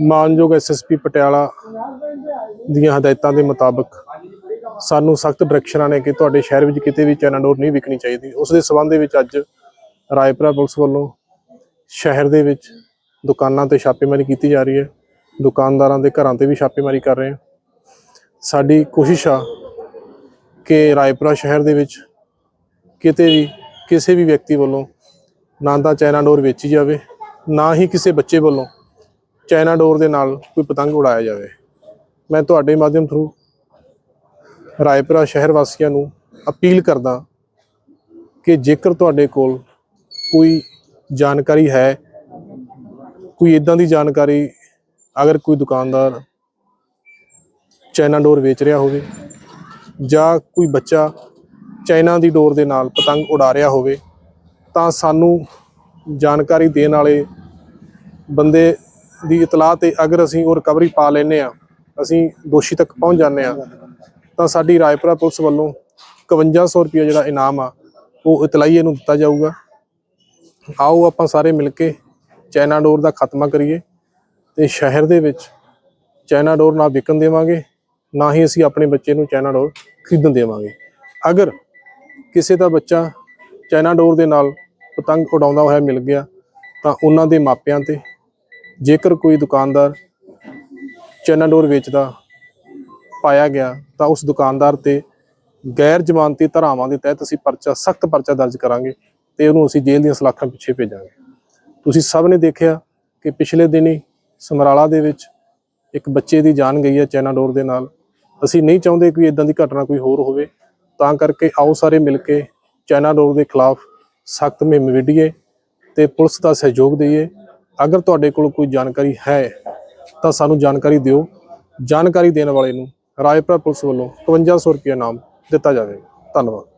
ਮਾਨਯੋਗ ਐਸਐਸਪੀ ਪਟਿਆਲਾ ਦੀਆਂ ਹਦਾਇਤਾਂ ਦੇ ਮੁਤਾਬਕ ਸਾਨੂੰ ਸਖਤ ਡਾਇਰੈਕਸ਼ਨਾਂ ਨੇ ਕਿ ਤੁਹਾਡੇ ਸ਼ਹਿਰ ਵਿੱਚ ਕਿਤੇ ਵੀ ਚੈਨਾਡੋਰ ਨਹੀਂ ਵਿਕਣੀ ਚਾਹੀਦੀ। ਉਸ ਦੇ ਸਬੰਧ ਦੇ ਵਿੱਚ ਅੱਜ ਰਾਏਪੁਰਾ ਪੁਲਿਸ ਵੱਲੋਂ ਸ਼ਹਿਰ ਦੇ ਵਿੱਚ ਦੁਕਾਨਾਂ ਤੇ ਛਾਪੇਮਾਰੀ ਕੀਤੀ ਜਾ ਰਹੀ ਹੈ। ਦੁਕਾਨਦਾਰਾਂ ਦੇ ਘਰਾਂ ਤੇ ਵੀ ਛਾਪੇਮਾਰੀ ਕਰ ਰਹੇ ਹਾਂ। ਸਾਡੀ ਕੋਸ਼ਿਸ਼ ਆ ਕਿ ਰਾਏਪੁਰਾ ਸ਼ਹਿਰ ਦੇ ਵਿੱਚ ਕਿਤੇ ਵੀ ਕਿਸੇ ਵੀ ਵਿਅਕਤੀ ਵੱਲੋਂ ਨਾ ਤਾਂ ਚੈਨਾਡੋਰ ਵੇਚੀ ਜਾਵੇ, ਨਾ ਹੀ ਕਿਸੇ ਬੱਚੇ ਵੱਲੋਂ ਚਾਈਨਾ ਡੋਰ ਦੇ ਨਾਲ ਕੋਈ ਪਤੰਗ ਉਡਾਇਆ ਜਾਵੇ। ਮੈਂ ਤੁਹਾਡੇ ਮਾਧਿਅਮ ਥਰੂ ਰਾਏਪੁਰਾ ਸ਼ਹਿਰ ਵਾਸੀਆਂ ਨੂੰ ਅਪੀਲ ਕਰਦਾ ਕਿ ਜੇਕਰ ਤੁਹਾਡੇ ਕੋਲ ਕੋਈ ਜਾਣਕਾਰੀ ਹੈ, ਕੋਈ ਇਦਾਂ ਦੀ ਜਾਣਕਾਰੀ, ਅਗਰ ਕੋਈ ਦੁਕਾਨਦਾਰ ਚਾਈਨਾ ਡੋਰ ਵੇਚ ਰਿਹਾ ਹੋਵੇ ਜਾਂ ਕੋਈ ਬੱਚਾ ਚਾਈਨਾ ਦੀ ਡੋਰ ਦੇ ਨਾਲ ਪਤੰਗ ਉਡਾ ਰਿਹਾ ਹੋਵੇ, ਤਾਂ ਸਾਨੂੰ ਜਾਣਕਾਰੀ ਦੇਣ ਵਾਲੇ ਬੰਦੇ ਦੀ ਇਤਲਾਹ ਤੇ ਅਗਰ ਅਸੀਂ ਉਹ ਰਿਕਵਰੀ ਪਾ ਲੈਨੇ ਆ ਅਸੀਂ ਦੋਸ਼ੀ ਤੱਕ ਪਹੁੰਚ ਜਾਂਦੇ ਆ ਤਾਂ ਸਾਡੀ ਰਾਏਪੁਰਾ ਪੁਲਿਸ ਵੱਲੋਂ 5100 ਰੁਪਏ ਜਿਹੜਾ ਇਨਾਮ ਆ, ਉਹ ਇਤਲਾਈਏ ਨੂੰ ਦਿੱਤਾ ਜਾਊਗਾ। ਆਓ ਆਪਾਂ ਸਾਰੇ ਮਿਲ ਕੇ ਚਾਈਨਾ ਡੋਰ ਦਾ ਖਾਤਮਾ ਕਰੀਏ ਤੇ ਸ਼ਹਿਰ ਦੇ ਵਿੱਚ ਚਾਈਨਾ ਡੋਰ ਨਾ ਵਿਕਣ ਦੇਵਾਂਗੇ, ਨਾ ਹੀ ਅਸੀਂ ਆਪਣੇ ਬੱਚੇ ਨੂੰ ਚਾਈਨਾ ਡੋਰ ਖਰੀਦਣ ਦੇਵਾਂਗੇ। ਅਗਰ ਕਿਸੇ ਦਾ ਬੱਚਾ ਚਾਈਨਾ ਡੋਰ ਦੇ ਨਾਲ ਪਤੰਗ ਉਡਾਉਂਦਾ ਹੋਇਆ ਮਿਲ ਗਿਆ, ਤਾਂ ਉਹਨਾਂ ਦੇ ਮਾਪਿਆਂ ਤੇ ਜੇਕਰ ਕੋਈ ਦੁਕਾਨਦਾਰ ਚਾਈਨਾ ਡੋਰ ਵੇਚਦਾ, ਪਾਇਆ ਗਿਆ, ਤਾਂ ਉਸ ਦੁਕਾਨਦਾਰ ਤੇ ਗੈਰ ਜ਼ਮਾਨਤੀ ਧਾਰਾਵਾਂ ਦੇ ਤਹਿਤ ਅਸੀਂ ਪਰਚਾ, ਸਖਤ ਪਰਚਾ ਦਰਜ ਕਰਾਂਗੇ ਤੇ ਉਹਨੂੰ ਅਸੀਂ ਜੇਲ੍ਹ ਦੀਆਂ ਸਲਾਖਾਂ ਪਿੱਛੇ ਭੇਜਾਂਗੇ। ਤੁਸੀਂ ਸਭ ਨੇ ਦੇਖਿਆ ਕਿ ਪਿਛਲੇ ਦਿਨੀ ਸਮਰਾਲਾ ਦੇ ਵਿੱਚ ਇੱਕ ਬੱਚੇ ਦੀ ਜਾਨ ਗਈ ਹੈ ਚਾਈਨਾ ਡੋਰ ਦੇ ਨਾਲ। ਅਸੀਂ ਨਹੀਂ ਚਾਹੁੰਦੇ ਕਿ ਇਦਾਂ ਦੀ ਘਟਨਾ ਕੋਈ ਹੋਰ ਹੋਵੇ। ਤਾਂ ਕਰਕੇ ਆਓ ਸਾਰੇ ਮਿਲ ਕੇ ਚਾਈਨਾ ਡੋਰ ਦੇ ਖਿਲਾਫ ਸਖਤ ਮੁਹਿੰਮ ਵਿੱਢੀਏ ਤੇ ਪੁਲਿਸ ਦਾ ਸਹਿਯੋਗ ਦਈਏ। ਅਗਰ ਤੁਹਾਡੇ ਕੋਲ ਕੋਈ ਜਾਣਕਾਰੀ ਹੈ, ਤਾਂ ਸਾਨੂੰ ਜਾਣਕਾਰੀ ਦਿਓ। ਜਾਣਕਾਰੀ ਦੇਣ ਵਾਲੇ ਨੂੰ ਰਾਏਪੁਰਾ ਪੁਲਿਸ ਵੱਲੋਂ 5500 ਰੁਪਏ ਇਨਾਮ ਦਿੱਤਾ ਜਾਵੇਗਾ। ਧੰਨਵਾਦ।